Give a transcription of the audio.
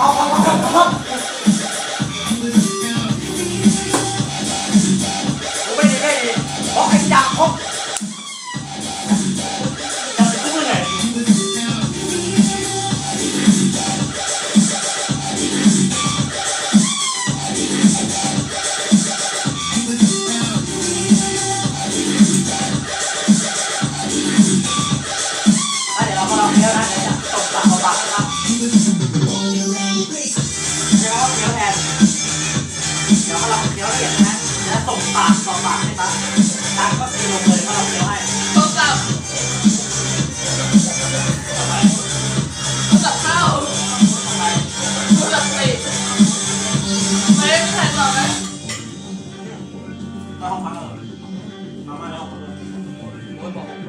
พับพับ คี้ยวเสร็จนะแล้วส่งปากต่อปากให้ปั๊บตักก็คือลงเลยเพราะเราเคี้ยวให้ตกลับท์ลัพเข้าโทรศัพท์ไม่ได้ถ่ายต่อไหมมาห้องพักเหรอมามาแล้วโอ้ยบอก